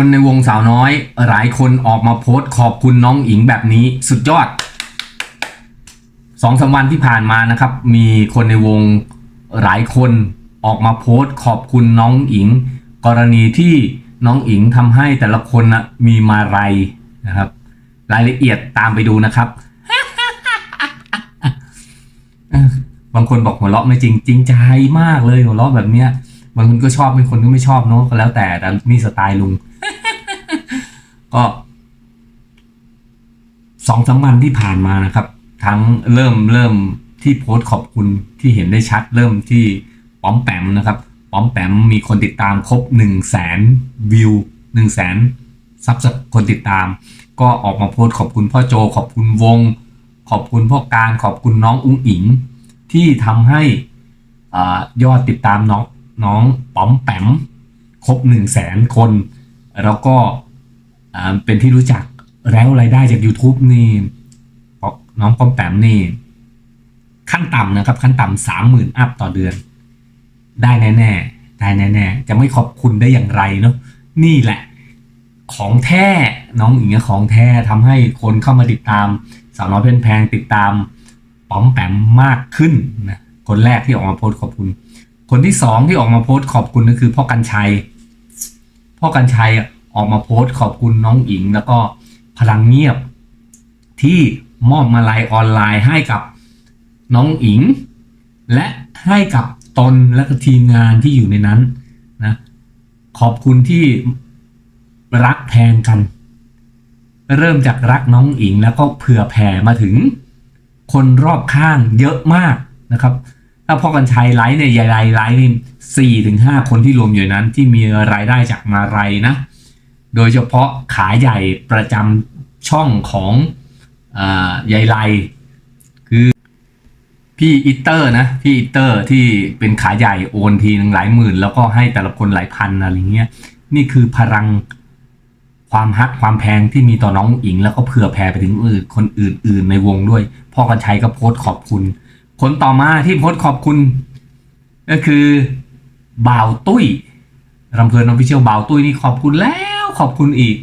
คนในวงสาวน้อย หลายคนออกมาโพสต์ขอบคุณน้องอิงแบบนี้สุดยอดสองสามวันที่ผ่านมานะครับ มีคนในวงหลายคนออกมาโพสต์ขอบคุณน้องอิง กรณีที่น้องอิงทำให้แต่ละคนนะมีมาลัยนะครับ รายละเอียดตามไปดูนะครับ บางคนบอกหัวเราะไม่จริงจริงใจมากเลยหัวเราะแบบเนี้ยบางคนก็ชอบ บางคนก็ไม่ชอบเนอะก็แล้วแต่แต่นี่สไตล์ลุง ก็สองสามวันที่ผ่านมานะครับ ทั้งเริ่มเริ่มที่โพสต์ขอบคุณที่เห็นได้ชัดเริ่มที่ป้อมแปมนะครับป้อมแปมมีคนติดตามครบหนึ่งแสนวิวหนึ่งแสนซับคนติดตาม ก็ออกมาโพสต์ขอบคุณพ่อโจ ขอบคุณวง ขอบคุณพ่อการขอบคุณน้องอุ้งอิง ที่ทำให้อายอดติดตามน้องน้องป๋อมแปมครบหนึ่งแสนคน แล้วก็ เป็นที่รู้จักแล้วรายได้จาก YouTube นี่น้องป๋อมแปมนี่ ขั้นต่ำนะครับ ขั้นต่ำสามหมื่นอัพต่อเดือน ได้แน่ๆได้แน่ๆจะไม่ขอบคุณได้อย่างไรเนาะนี่แหละ ของแท้น้องอิงของแท้ทำให้คนเข้ามาติดตามสาวน้อยเพนแพงติดตามป๋อมแปมมากขึ้นนะคนแรกที่ออกมาโพสขอบคุณ คนที่สองที่ออกมาโพสขอบคุณก็คือพ่อกันชัย พ่อกันชัยอะ ออกมาโพสต์ขอบคุณน้องอิง แล้วก็พลังเงียบ ที่มอบมาลัยออนไลน์ให้กับน้องอิง และให้กับตนและทีมงานที่อยู่ในนั้นนะขอบคุณที่รักแพงกัน เริ่มจากรักน้องอิงแล้วก็เผื่อแผ่มาถึง คนรอบข้างเยอะมากนะครับ ถ้าพ่อกันชัยไลฟ์เนี่ยยายไลฟ์ไลฟ์นี่สี่ถึงห้าคนที่รวมอยู่นั้นที่มีรายได้จากมาไรนะ โดยเฉพาะขาใหญ่ประจำช่องของอายายไลคือพี่อิตเตอร์นะพี่อิตเตอร์ที่เป็นขาใหญ่โอนทีหนึ่งหลายหมื่น แล้วก็ให้แต่ละคนหลายพันอะไรเงี้ยนี่คือพลังความฮักความแพงที่มีต่อน้องอิง แล้วก็เผื่อแผ่ไปถึงอื่นคนอื่น ๆ ในวงด้วย พ่อกันชัยก็โพสต์ขอบคุณ คนต่อมาที่โพสต์ขอบคุณ ก็คือบ่าวตุ้ยรำเพลินออฟฟิเชียลบ่าวตุ้ยนี่ขอบคุณแล้ว ขอบคุณอีก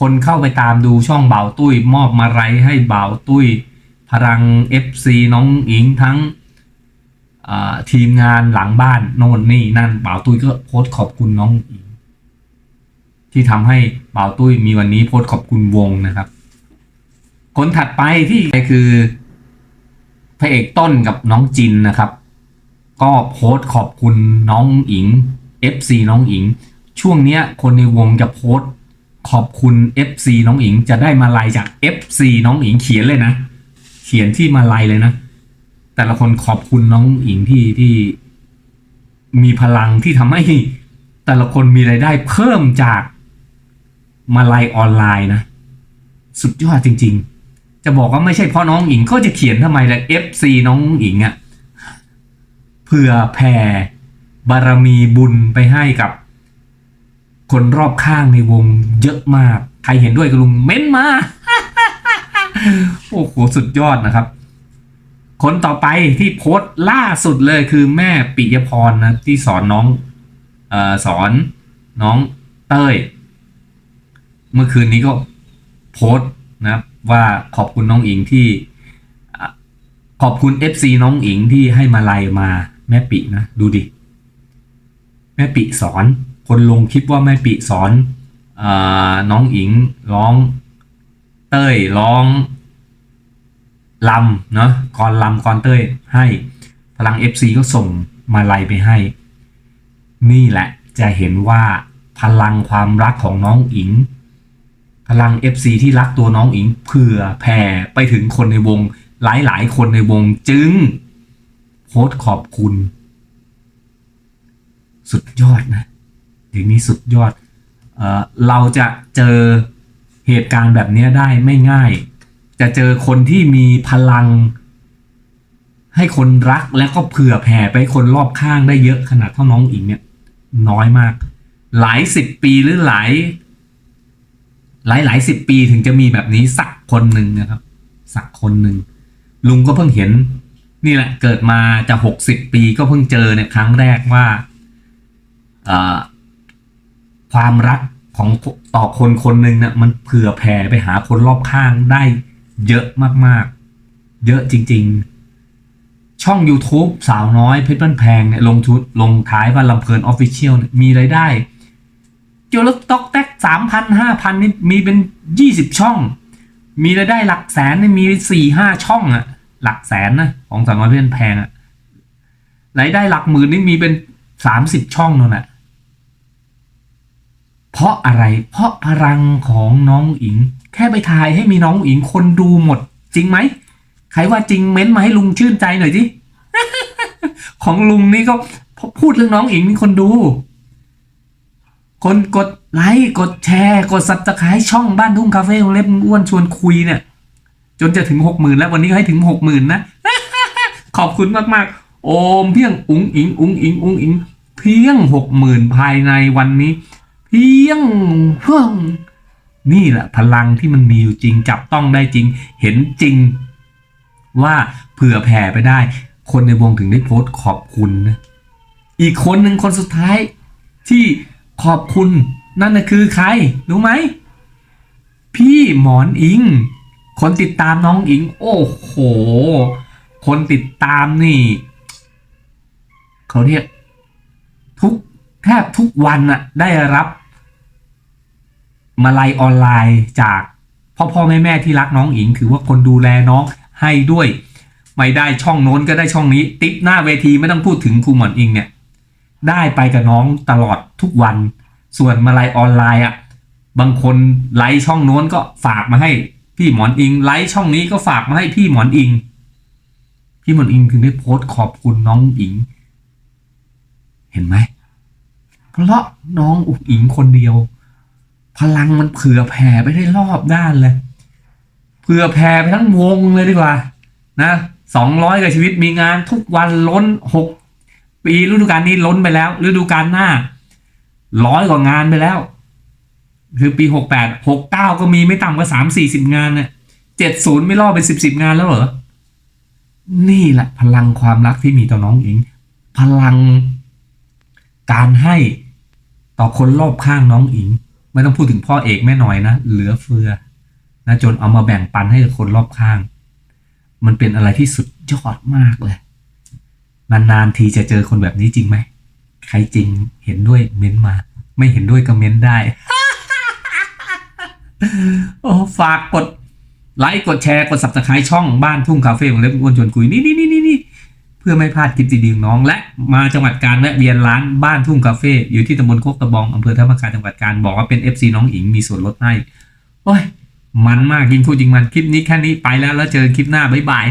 คนเข้าไปตามดูช่องเบาตุ้ย มอบมาไรให้เบาตุ้ย พลัง FC น้องอิงทั้งทีมงานหลังบ้านโน่นนี่นั่นเบาตุ้ยก็โพสต์ขอบคุณน้องอิง ที่ทำให้เบาตุ้ยมีวันนี้โพสต์ขอบคุณวงนะครับ คนถัดไปที่คือพระเอกต้นกับน้องจินนะครับ ก็โพสต์ขอบคุณน้องอิง FC น้องอิง ช่วงเนี้ยคนในวงจะโพสต์ขอบคุณ FC น้องอิงจะได้มาลายจาก FC น้องอิงเขียนเลยนะ เขียนที่มาลายเลยนะ แต่ละคนขอบคุณน้องอิงที่ที่มีพลังที่ทำให้ แต่ละคนมีรายได้เพิ่มจากมาลายออนไลน์นะ สุดยอดจริง ๆ จะบอกว่าไม่ใช่เพราะน้องอิงก็จะเขียนทำไมล่ะ FC น้องอิงอะ่ะเพื่อแผ่บารมีบุญไปให้กับ คนรอบข้างในวงเยอะมาก ใครเห็นด้วยกับลุงเม้นมา โอ้โหสุดยอดนะครับ คนต่อไปที่โพสต์ล่าสุดเลยคือแม่ปิยพรนะ ที่สอนน้องออสอนน้องเต้ย เมื่อคืนนี้ก็โพสต์นะครับว่าขอบคุณน้องอิงที่ขอบคุณ FC น้องอิงที่ให้มาไลยมาแม่ปินะ ดูดิ แม่ปิสอน คนลงคลิปว่าแม่ปิสอนอน้องอิงร้องเต้ยร้องลำเนาะกรลำกรเต้ยให้ พลัง FC ก็ส่งมาไลยไปให้ นี่แหละจะเห็นว่าพลังความรักของน้องอิง พลัง FC ที่รักตัวน้องอิงเผื่อแผ่ไปถึงคนในวงหลายๆคนในวงจึงโพสขอบคุณ สุดยอดนะ ทีนี้สุดยอดเออเราจะเจอเหตุการณ์แบบนี้ได้ไม่ง่าย จะเจอคนที่มีพลัง ให้คนรักและก็เผื่อแผ่ไปคนรอบข้างได้เยอะขนาดเท่าน้องอิงเนี่ย น้อยมาก หลายสิบปีหรือหลาย หลายหลายสิบปีถึงจะมีแบบนี้สักคนหนึ่งนะครับ สักคนหนึ่งลุงก็เพิ่งเห็นนี่แหละเกิดมาจะหกสิบปีก็เพิ่งเจอเนี่ยครั้งแรกว่าเอ่อ ความรักของต่อคนคนหนึ่งนะ่ะมันเผื่อแผ่ไปหาคนรอบข้างได้เยอะมากๆ เยอะจริง ๆ ช่อง YouTube สาวน้อยเพชรบ้านแพงเนี่ยลงชุดลงท้ายว่าลำเพลินออฟฟิเชียลมีรายได้เกี่ยวกับต๊อกแต๊กสามพันห้าพันนี่มีเป็นยี่สิบช่อง มีรายได้หลักแสนนี่มีสี่ห้าช่องอะหลักแสนนะของสาวน้อยเพชรบ้านแพงอะรายได้หลักหมื่นนี่มีเป็นสามสิบช่องนั่นแหละ เพราะอะไร เพราะพลังของน้องอิง แค่ไปถ่ายให้มีน้องอิงคนดูหมด จริงไหมใครว่าจริงเม้นต์มาให้ลุงชื่นใจหน่อยสิของลุงนี่ก็พูดเรื่องน้องอิงมีคนดู คนกดไลค์กดแชร์กดซับสไครต์ช่องบ้านทุ่งคาเฟ่ของเล็บอ้วนชวนคุยเนี่ย จนจะถึงหกหมื่นแล้ววันนี้ก็ให้ถึงหกหมื่นนะ ขอบคุณมากๆ โอมเพียงอุ๋งอิงอุ๋งอิงอุ๋งอิง เพียงหกหมื่นภายในวันนี้ เพียงเพิ่งนี่แหละพลังที่มันมีอยู่จริงจับต้องได้จริง เห็นจริง ว่าเผื่อแผ่ไปได้ คนในวงถึงได้โพสต์ขอบคุณนะอีกคนหนึ่งคนสุดท้าย ที่ขอบคุณนั่นนะคือใคร รู้ไหม พี่หมอนอิง คนติดตามน้องอิง โอ้โห คนติดตามนี่ เขาเรียก แทบทุกวันอะได้รับมาลัยออนไลน์จากพ่อพ่อแม่แม่ที่รักน้องอิงคือว่าคนดูแลน้องให้ด้วย ไม่ได้ช่องโน้นก็ได้ช่องนี้ ติ๊บหน้าเวทีไม่ต้องพูดถึงครูหมอนอิงเนี่ยได้ไปกับน้องตลอดทุกวัน ส่วนมาลัยออนไลน์อะบางคนไลค์ช่องโน้นก็ฝากมาให้พี่หมอนอิงไลค์ช่องนี้ก็ฝากมาให้พี่หมอนอิง พี่หมอนอิงถึงได้โพสต์ขอบคุณน้องอิง เห็นไหม เพราะน้องอุ๋งอิงคนเดียว พลังมันเผื่อแผ่ไปได้รอบด้านเลย เผื่อแผ่ไปทั้งวงเลยดีกว่า นะสองร้อยกับชีวิตมีงานทุกวันล้นหกปีฤดูกาลนี้ล้นไปแล้วฤดูกาลหน้าร้อยกว่างานไปแล้ว คือปีหกแปดหกเก้าก็มีไม่ต่ำกว่าสามสี่สิบงานเนี่ยเจ็ดศูนย์ไม่รอดเป็นสิบสิบงานแล้วเหรอ นี่แหละพลังความรักที่มีต่อน้องอิง พลังการให้ ต่อคนรอบข้างน้องอิง ไม่ต้องพูดถึงพ่อเอกแม่หน้อยนะ เหลือเฟือนะจนเอามาแบ่งปันให้กับคนรอบข้าง มันเป็นอะไรที่สุดยอดมากเลย นานๆทีจะเจอคนแบบนี้จริงไหม ใครจริงเห็นด้วยเม้นมา ไม่เห็นด้วยก็เม้นได้ โอ้ฝากกดไลค์กดแชร์กด subscribe ช่องบ้านทุ่งคาเฟ่ของเล็บอ้วนชวนคุยนี่นี่นี่นี่ พื่อไม่พลาดคลิปดีๆของน้อง และมาจังหวัดการแวะเวียนร้านบ้านทุ่งคาเฟ่อยู่ที่ตำบลโคกตะบองอำเภอท่ามะกาจังหวัดการบอกว่าเป็น FC น้องอิงมีส่วนลดให้โอ้ยมันมากยิงพูดจริงมันคลิปนี้แค่นี้ไปแล้วแล้วเจอคลิปหน้าบ๊ายบาย